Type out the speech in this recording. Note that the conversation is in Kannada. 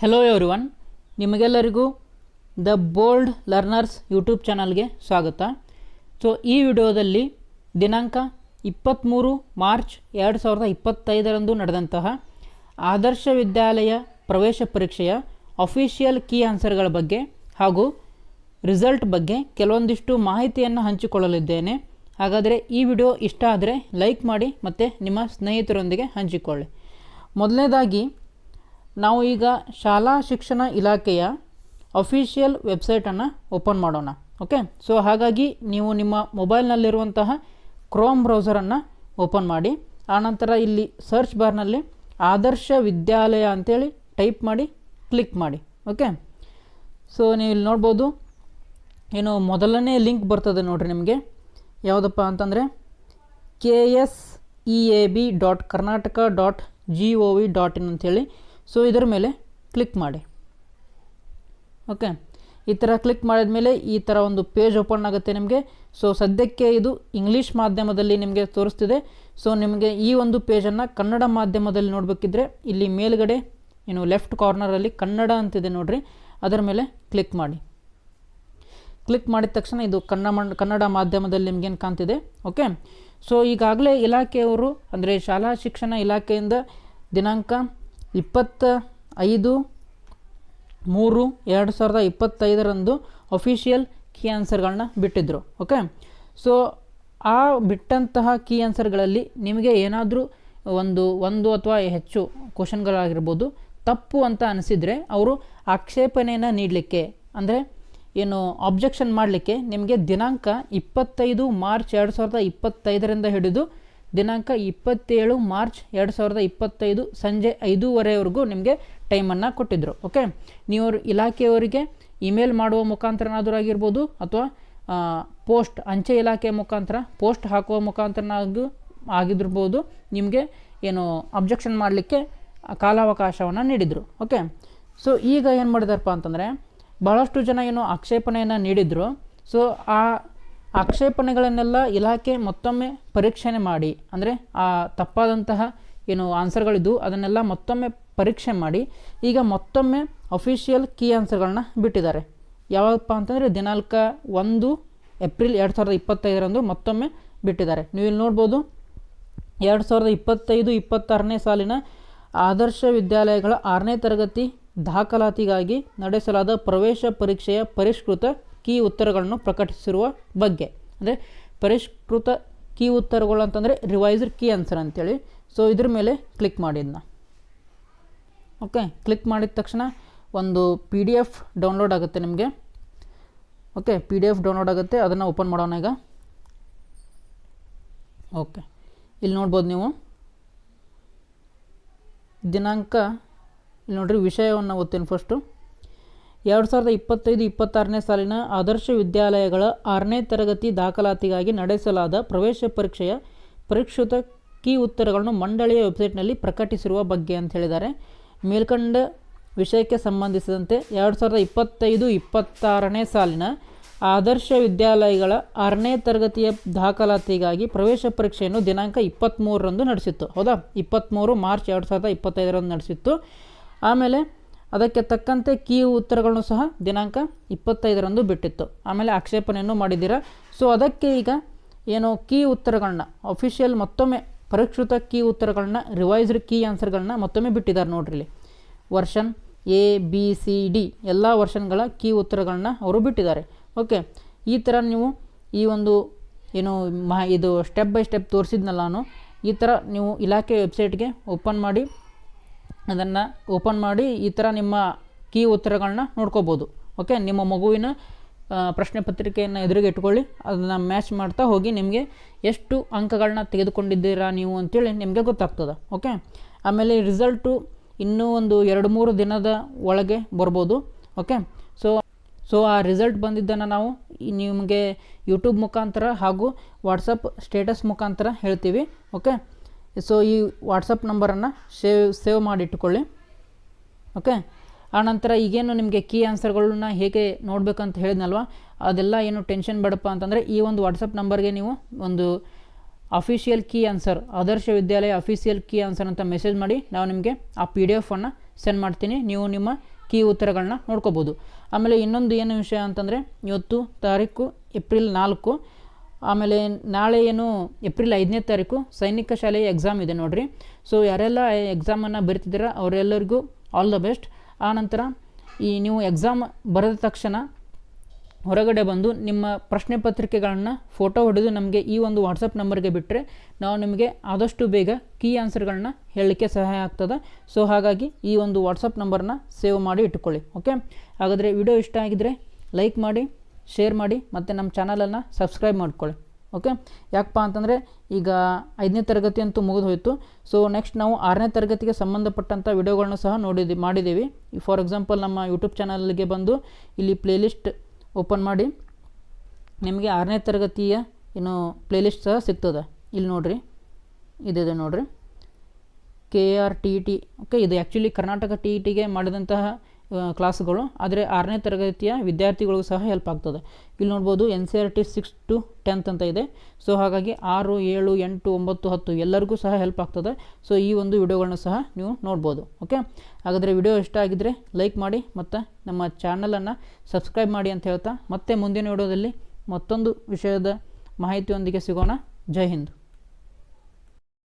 ಹೆಲೋ ಎವ್ರಿವನ್ ನಿಮಗೆಲ್ಲರಿಗೂ ದ ಬೋಲ್ಡ್ ಲರ್ನರ್ಸ್ ಯೂಟ್ಯೂಬ್ ಚಾನಲ್ಗೆ ಸ್ವಾಗತ. ಸೊ ಈ ವಿಡಿಯೋದಲ್ಲಿ ದಿನಾಂಕ ಇಪ್ಪತ್ತ್ಮೂರು ಮಾರ್ಚ್ ಎರಡು ಸಾವಿರದ ಇಪ್ಪತ್ತೈದರಂದು ನಡೆದಂತಹ ಆದರ್ಶ ವಿದ್ಯಾಲಯ ಪ್ರವೇಶ ಪರೀಕ್ಷೆಯ ಅಫಿಷಿಯಲ್ ಕೀ ಆನ್ಸರ್ಗಳ ಬಗ್ಗೆ ಹಾಗೂ ರಿಸಲ್ಟ್ ಬಗ್ಗೆ ಕೆಲವೊಂದಿಷ್ಟು ಮಾಹಿತಿಯನ್ನು ಹಂಚಿಕೊಳ್ಳಲಿದ್ದೇನೆ. ಹಾಗಾದರೆ ಈ ವಿಡಿಯೋ ಇಷ್ಟ ಆದರೆ ಲೈಕ್ ಮಾಡಿ ಮತ್ತು ನಿಮ್ಮ ಸ್ನೇಹಿತರೊಂದಿಗೆ ಹಂಚಿಕೊಳ್ಳಿ. ಮೊದಲನೇದಾಗಿ ನಾವು ಈಗ ಶಾಲಾ ಶಿಕ್ಷಣ ಇಲಾಖೆಯ ಅಫಿಷಿಯಲ್ ವೆಬ್ಸೈಟನ್ನು ಓಪನ್ ಮಾಡೋಣ ಓಕೆ ಸೊ ಹಾಗಾಗಿ ನೀವು ನಿಮ್ಮ ಮೊಬೈಲ್ನಲ್ಲಿರುವಂತಹ ಕ್ರೋಮ್ ಬ್ರೌಸರನ್ನು ಓಪನ್ ಮಾಡಿ ಆನಂತರ ಇಲ್ಲಿ ಸರ್ಚ್ ಬಾರ್ನಲ್ಲಿ ಆದರ್ಶ ವಿದ್ಯಾಲಯ ಅಂತೇಳಿ ಟೈಪ್ ಮಾಡಿ ಕ್ಲಿಕ್ ಮಾಡಿ ಓಕೆ ಸೊ ನೀವು ಇಲ್ಲಿ ನೋಡ್ಬೋದು, ಏನು ಮೊದಲನೇ ಲಿಂಕ್ ಬರ್ತದೆ ನೋಡಿರಿ ನಿಮಗೆ. ಯಾವುದಪ್ಪ ಅಂತಂದರೆ K S E A B dot Karnataka dot G O V dot in ಅಂಥೇಳಿ ಸೊ ಇದರ ಮೇಲೆ ಕ್ಲಿಕ್ ಮಾಡಿ. ಓಕೆ ಈ ಥರ ಕ್ಲಿಕ್ ಮಾಡಿದ ಮೇಲೆ ಈ ಥರ ಒಂದು ಪೇಜ್ ಓಪನ್ ಆಗುತ್ತೆ ನಿಮಗೆ. ಸೊ ಸದ್ಯಕ್ಕೆ ಇದು ಇಂಗ್ಲೀಷ್ ಮಾಧ್ಯಮದಲ್ಲಿ ನಿಮಗೆ ತೋರಿಸ್ತಿದೆ. ಸೊ ನಿಮಗೆ ಈ ಒಂದು ಪೇಜನ್ನು ಕನ್ನಡ ಮಾಧ್ಯಮದಲ್ಲಿ ನೋಡಬೇಕಿದ್ರೆ ಇಲ್ಲಿ ಮೇಲ್ಗಡೆ, ಏನು ಲೆಫ್ಟ್ ಕಾರ್ನರಲ್ಲಿ ಕನ್ನಡ ಅಂತಿದೆ ನೋಡಿರಿ. ಅದರ ಮೇಲೆ ಕ್ಲಿಕ್ ಮಾಡಿ. ಕ್ಲಿಕ್ ಮಾಡಿದ ತಕ್ಷಣ ಇದು ಕನ್ನಡ ಕನ್ನಡ ಮಾಧ್ಯಮದಲ್ಲಿ ನಿಮಗೇನು ಕಾಣ್ತಿದೆ? ಓಕೆ ಸೊ ಈಗಾಗಲೇ ಇಲಾಖೆಯವರು, ಅಂದರೆ ಶಾಲಾ ಶಿಕ್ಷಣ ಇಲಾಖೆಯಿಂದ ದಿನಾಂಕ ಇಪ್ಪತ್ತ ಐದು, ಮೂರು, ಎರಡು ಸಾವಿರದ ಇಪ್ಪತ್ತೈದರಂದು ಅಫಿಷಿಯಲ್ ಕೀ ಆನ್ಸರ್ಗಳನ್ನ ಬಿಟ್ಟಿದ್ದರು ಓಕೆ ಸೊ ಆ ಬಿಟ್ಟಂತಹ ಕೀ ಆನ್ಸರ್ಗಳಲ್ಲಿ ನಿಮಗೆ ಏನಾದರೂ ಒಂದು ಒಂದು ಅಥವಾ ಹೆಚ್ಚು ಕ್ವಶನ್ಗಳಾಗಿರ್ಬೋದು ತಪ್ಪು ಅಂತ ಅನಿಸಿದರೆ ಅವರು ಆಕ್ಷೇಪಣೆಯನ್ನು ನೀಡಲಿಕ್ಕೆ, ಅಂದರೆ ಏನು ಆಬ್ಜೆಕ್ಷನ್ ಮಾಡಲಿಕ್ಕೆ ನಿಮಗೆ ದಿನಾಂಕ ಇಪ್ಪತ್ತೈದು ಮಾರ್ಚ್ ಎರಡು ಸಾವಿರದ ಇಪ್ಪತ್ತೈದರಿಂದ ಹಿಡಿದು ದಿನಾಂಕ ಇಪ್ಪತ್ತೇಳು ಮಾರ್ಚ್ ಎರಡು ಸಾವಿರದ ಇಪ್ಪತ್ತೈದು ಸಂಜೆ ಐದೂವರೆವರೆಗೂ ನಿಮಗೆ ಟೈಮನ್ನು ಕೊಟ್ಟಿದ್ದರು ಓಕೆ ನೀವು ಇಲಾಖೆಯವರಿಗೆ ಇಮೇಲ್ ಮಾಡುವ ಮುಖಾಂತರನಾದರೂ ಆಗಿರ್ಬೋದು, ಅಥವಾ ಪೋಸ್ಟ್ ಅಂಚೆ ಇಲಾಖೆ ಮುಖಾಂತರ ಪೋಸ್ಟ್ ಹಾಕುವ ಮುಖಾಂತರನಾಗೂ ಆಗಿದ್ದಿರ್ಬೋದು ನಿಮಗೆ ಏನು ಅಬ್ಜೆಕ್ಷನ್ ಮಾಡಲಿಕ್ಕೆ ಕಾಲಾವಕಾಶವನ್ನು ನೀಡಿದರು ಓಕೆ ಸೊ ಈಗ ಏನು ಮಾಡಿದಾರಪ್ಪ ಅಂತಂದರೆ, ಬಹಳಷ್ಟು ಜನ ಏನು ಆಕ್ಷೇಪಣೆಯನ್ನು ನೀಡಿದರು ಸೊ ಆ ಆಕ್ಷೇಪಣೆಗಳನ್ನೆಲ್ಲ ಇಲಾಖೆ ಮತ್ತೊಮ್ಮೆ ಪರೀಕ್ಷಣೆ ಮಾಡಿ, ಅಂದರೆ ಆ ತಪ್ಪಾದಂತಹ ಏನು ಆನ್ಸರ್ಗಳಿದ್ದು ಅದನ್ನೆಲ್ಲ ಮತ್ತೊಮ್ಮೆ ಪರೀಕ್ಷೆ ಮಾಡಿ, ಈಗ ಮತ್ತೊಮ್ಮೆ ಅಫಿಷಿಯಲ್ ಕೀ ಆನ್ಸರ್ಗಳನ್ನ ಬಿಟ್ಟಿದ್ದಾರೆ. ಯಾವಾಗಪ್ಪ ಅಂತಂದರೆ ದಿನಾಂಕ ಒಂದು ಏಪ್ರಿಲ್ ಎರಡು ಸಾವಿರದ ಇಪ್ಪತ್ತೈದರಂದು ಮತ್ತೊಮ್ಮೆ ಬಿಟ್ಟಿದ್ದಾರೆ. ನೀವು ಇಲ್ಲಿ ನೋಡ್ಬೋದು, ಎರಡು ಸಾವಿರದ ಇಪ್ಪತ್ತೈದು, ಇಪ್ಪತ್ತಾರನೇ ಸಾಲಿನ ಆದರ್ಶ ವಿದ್ಯಾಲಯಗಳ ಆರನೇ ತರಗತಿ ದಾಖಲಾತಿಗಾಗಿ ನಡೆಸಲಾದ ಪ್ರವೇಶ ಪರೀಕ್ಷೆಯ ಪರಿಷ್ಕೃತ ಕೀ ಉತ್ತರಗಳನ್ನು ಪ್ರಕಟಿಸಿರುವ ಬಗ್ಗೆ. ಅಂದರೆ ಪರಿಷ್ಕೃತ ಕೀ ಉತ್ತರಗಳು ಅಂತಂದರೆ ರಿವೈಸ್ಡ್ ಕೀ ಆನ್ಸರ್ ಅಂತೇಳಿ. ಸೊ ಇದ್ರ ಮೇಲೆ ಕ್ಲಿಕ್ ಮಾಡಿದ್ನ ಓಕೆ ಕ್ಲಿಕ್ ಮಾಡಿದ ತಕ್ಷಣ ಒಂದು ಪಿ ಡಿ ಎಫ್ ಡೌನ್ಲೋಡ್ ಆಗುತ್ತೆ ನಿಮಗೆ. Okay P D F download ಆಗುತ್ತೆ, ಅದನ್ನು ಓಪನ್ ಮಾಡೋಣ ಈಗ. ಓಕೆ ಇಲ್ಲಿ ನೋಡ್ಬೋದು ನೀವು. ದಿನಾಂಕ, ಇಲ್ಲಿ ನೋಡಿರಿ ವಿಷಯವನ್ನು ಓದ್ತೀನಿ ಫಸ್ಟು ಎರಡು ಸಾವಿರದ ಇಪ್ಪತ್ತೈದು ಇಪ್ಪತ್ತಾರನೇ ಸಾಲಿನ ಆದರ್ಶ ವಿದ್ಯಾಲಯಗಳ ಆರನೇ ತರಗತಿ ದಾಖಲಾತಿಗಾಗಿ ನಡೆಸಲಾದ ಪ್ರವೇಶ ಪರೀಕ್ಷೆಯ ಪರೀಕ್ಷಿತ ಕೀ ಉತ್ತರಗಳನ್ನು ಮಂಡಳಿಯ ವೆಬ್ಸೈಟ್ನಲ್ಲಿ ಪ್ರಕಟಿಸಿರುವ ಬಗ್ಗೆ ಅಂತ ಹೇಳಿದ್ದಾರೆ. ಮೇಲ್ಕಂಡ ವಿಷಯಕ್ಕೆ ಸಂಬಂಧಿಸಿದಂತೆ ಎರಡು ಸಾವಿರದ ಇಪ್ಪತ್ತೈದು ಇಪ್ಪತ್ತಾರನೇ ಸಾಲಿನ ಆದರ್ಶ ವಿದ್ಯಾಲಯಗಳ ಆರನೇ ತರಗತಿಯ ದಾಖಲಾತಿಗಾಗಿ ಪ್ರವೇಶ ಪರೀಕ್ಷೆಯನ್ನು ದಿನಾಂಕ ಇಪ್ಪತ್ತ್ಮೂರರಂದು ನಡೆಸಿತ್ತು. ಹೌದಾ? ಇಪ್ಪತ್ತ್ಮೂರು ಮಾರ್ಚ್ ಎರಡು ಸಾವಿರದ ಇಪ್ಪತ್ತೈದರಂದು ನಡೆಸಿತ್ತು. ಆಮೇಲೆ ಅದಕ್ಕೆ ತಕ್ಕಂತೆ ಕೀ ಉತ್ತರಗಳನ್ನು ಸಹ ದಿನಾಂಕ ಇಪ್ಪತ್ತೈದರಂದು ಬಿಟ್ಟಿತ್ತು. ಆಮೇಲೆ ಆಕ್ಷೇಪಣೆಯನ್ನು ಮಾಡಿದ್ದೀರಾ? ಸೊ ಅದಕ್ಕೆ ಈಗ ಏನು ಕೀ ಉತ್ತರಗಳನ್ನ ಅಫಿಷಿಯಲ್ ಮತ್ತೊಮ್ಮೆ ಪರಿಷ್ಕೃತ ಕೀ ಉತ್ತರಗಳನ್ನ ರಿವೈಸ್ಡ್ ಕೀ ಆನ್ಸರ್ಗಳನ್ನ ಮತ್ತೊಮ್ಮೆ ಬಿಟ್ಟಿದ್ದಾರೆ ನೋಡ್ರಿ ಇಲ್ಲಿ. Version A B C D ಎಲ್ಲ ವರ್ಷನ್ಗಳ ಕೀ ಉತ್ತರಗಳನ್ನ ಅವರು ಬಿಟ್ಟಿದ್ದಾರೆ. ಓಕೆ ಈ ಥರ ನೀವು ಈ ಒಂದು ಏನು ಮಾ ಇದು ಸ್ಟೆಪ್ ಬೈ ಸ್ಟೆಪ್ ತೋರಿಸಿದ್ನಲ್ಲ ನಾನು, ಈ ಥರ ನೀವು ಇಲಾಖೆ ವೆಬ್ಸೈಟ್ಗೆ ಓಪನ್ ಮಾಡಿ ಅದನ್ನು ಓಪನ್ ಮಾಡಿ ಈ ಥರ ನಿಮ್ಮ ಕೀ ಉತ್ತರಗಳನ್ನ ನೋಡ್ಕೋಬೋದು. ಓಕೆ ನಿಮ್ಮ ಮಗುವಿನ ಪ್ರಶ್ನೆ ಪತ್ರಿಕೆಯನ್ನು ಎದುರಿಗೆ ಇಟ್ಕೊಳ್ಳಿ. ಅದನ್ನು ಮ್ಯಾಚ್ ಮಾಡ್ತಾ ಹೋಗಿ ನಿಮಗೆ ಎಷ್ಟು ಅಂಕಗಳನ್ನ ತೆಗೆದುಕೊಂಡಿದ್ದೀರಾ ನೀವು ಅಂತೇಳಿ ನಿಮಗೆ ಗೊತ್ತಾಗ್ತದೆ. ಓಕೆ ಆಮೇಲೆ ರಿಸಲ್ಟು ಇನ್ನೂ ಒಂದು ಎರಡು ಮೂರು ದಿನದ ಒಳಗೆ ಬರ್ಬೋದು. ಓಕೆ ಸೊ ಸೊ ಆ ರಿಸಲ್ಟ್ ಬಂದಿದ್ದನ್ನು ನಾವು ನಿಮಗೆ ಯೂಟ್ಯೂಬ್ ಮುಖಾಂತರ ಹಾಗೂ ವಾಟ್ಸಪ್ ಸ್ಟೇಟಸ್ ಮುಖಾಂತರ ಹೇಳ್ತೀವಿ. ಓಕೆ ಸೊ ಈ ವಾಟ್ಸಪ್ ನಂಬರನ್ನು ಸೇವ್ ಸೇವ್ ಮಾಡಿಟ್ಟುಕೊಳ್ಳಿ. ಓಕೆ ಆನಂತರ ಈಗೇನು ನಿಮಗೆ ಕೀ ಆನ್ಸರ್ಗಳನ್ನ ಹೇಗೆ ನೋಡಬೇಕಂತ ಹೇಳಿದ್ನಲ್ವ? ಅದೆಲ್ಲ ಏನು ಟೆನ್ಷನ್ ಬೇಡಪ್ಪ ಅಂತಂದರೆ, ಈ ಒಂದು ವಾಟ್ಸಪ್ ನಂಬರ್ಗೆ ನೀವು ಒಂದು official key answer Adarsha Vidyalaya official key answer ಅಂತ ಮೆಸೇಜ್ ಮಾಡಿ, ನಾವು ನಿಮಗೆ ಆ ಪಿ ಡಿ ಎಫನ್ನು ಸೆಂಡ್ ಮಾಡ್ತೀನಿ. ನೀವು ನಿಮ್ಮ ಕೀ ಉತ್ತರಗಳನ್ನ ನೋಡ್ಕೋಬೋದು. ಆಮೇಲೆ ಇನ್ನೊಂದು ಏನು ವಿಷಯ ಅಂತಂದರೆ, ಇವತ್ತು ತಾರೀಕು, ಏಪ್ರಿಲ್ ನಾಲ್ಕು ಆಮೇಲೆ ನಾಳೆ ಏನು ಏಪ್ರಿಲ್ ಐದನೇ ತಾರೀಕು ಸೈನಿಕ ಶಾಲೆಯ ಎಕ್ಸಾಮ್ ಇದೆ ನೋಡಿರಿ. ಸೊ ಯಾರೆಲ್ಲ ಎಕ್ಸಾಮನ್ನು ಬರಿತಿದ್ದೀರ ಅವರೆಲ್ಲರಿಗೂ ಆಲ್ ದ ಬೆಸ್ಟ್ ಆನಂತರ ಈ ನೀವು ಎಕ್ಸಾಮ್ ಬರೆದ ತಕ್ಷಣ ಹೊರಗಡೆ ಬಂದು ನಿಮ್ಮ ಪ್ರಶ್ನೆ ಪತ್ರಿಕೆಗಳನ್ನು ಫೋಟೋ ಹೊಡೆದು ನಮಗೆ ಈ ಒಂದು ವಾಟ್ಸಪ್ ನಂಬರ್ಗೆ ಬಿಟ್ಟರೆ ನಾವು ನಿಮಗೆ ಆದಷ್ಟು ಬೇಗ ಕೀ ಆನ್ಸರ್ಗಳನ್ನ ಹೇಳಲಿಕ್ಕೆ ಸಹಾಯ ಆಗ್ತದೆ. ಸೊ ಹಾಗಾಗಿ ಈ ಒಂದು ವಾಟ್ಸಪ್ ನಂಬರ್ನ ಸೇವ್ ಮಾಡಿ ಇಟ್ಕೊಳ್ಳಿ. ಓಕೆ ಹಾಗಾದರೆ ವಿಡಿಯೋ ಇಷ್ಟ ಆಗಿದ್ದರೆ ಲೈಕ್ ಮಾಡಿ. ಶೇರ್ ಮಾಡಿ ಮತ್ತು ನಮ್ಮ ಚಾನಲನ್ನು ಸಬ್ಸ್ಕ್ರೈಬ್ ಮಾಡ್ಕೊಳ್ಳಿ. ಓಕೆ ಯಾಕಪ್ಪ ಅಂತಂದರೆ ಈಗ ಐದನೇ ತರಗತಿ ಅಂತೂ ಮುಗಿದು ಹೋಯಿತು. ಸೊ ನೆಕ್ಸ್ಟ್ ನಾವು ಆರನೇ ತರಗತಿಗೆ ಸಂಬಂಧಪಟ್ಟಂಥ ವಿಡಿಯೋಗಳನ್ನ ಸಹ ನೋಡಿದ್ವಿ ಮಾಡಿದ್ದೀವಿ ಫಾರ್ ಎಕ್ಸಾಂಪಲ್ ನಮ್ಮ ಯೂಟ್ಯೂಬ್ ಚಾನಲ್ಗೆ ಬಂದು ಇಲ್ಲಿ ಪ್ಲೇಲಿಸ್ಟ್ ಓಪನ್ ಮಾಡಿ. ನಿಮಗೆ ಆರನೇ ತರಗತಿಯ ಏನು ಪ್ಲೇಲಿಸ್ಟ್ ಸಹ ಸಿಗ್ತದೆ. ಇಲ್ಲಿ ನೋಡಿರಿ. ಇದಿದೆ ನೋಡಿರಿ. K R T E T okay ಇದು ಆ್ಯಕ್ಚುಲಿ ಕರ್ನಾಟಕ ಟಿ ಇ ಟಿಗೆ ಮಾಡಿದಂತಹ ಕ್ಲಾಸ್ಗಳು ಆದರೆ ಆರನೇ ತರಗತಿಯ ವಿದ್ಯಾರ್ಥಿಗಳಿಗೂ ಸಹ ಹೆಲ್ಪ್ ಆಗ್ತದೆ. ಇಲ್ಲಿ ನೋಡ್ಬೋದು N C R T six to tenth ಅಂತ ಇದೆ. ಸೊ ಹಾಗಾಗಿ ಆರು, ಏಳು, ಎಂಟು, ಒಂಬತ್ತು, ಹತ್ತು ಎಲ್ಲರಿಗೂ ಸಹ ಹೆಲ್ಪ್ ಆಗ್ತದೆ. ಸೊ ಈ ಒಂದು ವಿಡಿಯೋಗಳನ್ನ ಸಹ ನೀವು ನೋಡ್ಬೋದು. ಓಕೆ ಹಾಗಾದರೆ ವಿಡಿಯೋ ಇಷ್ಟ ಆಗಿದ್ದರೆ ಲೈಕ್ ಮಾಡಿ ಮತ್ತು ನಮ್ಮ ಚಾನಲನ್ನು ಸಬ್ಸ್ಕ್ರೈಬ್ ಮಾಡಿ ಅಂತ ಹೇಳ್ತಾ ಮತ್ತೆ ಮುಂದಿನ ವಿಡಿಯೋದಲ್ಲಿ ಮತ್ತೊಂದು ವಿಷಯದ ಮಾಹಿತಿಯೊಂದಿಗೆ ಸಿಗೋಣ. ಜೈ ಹಿಂದ್.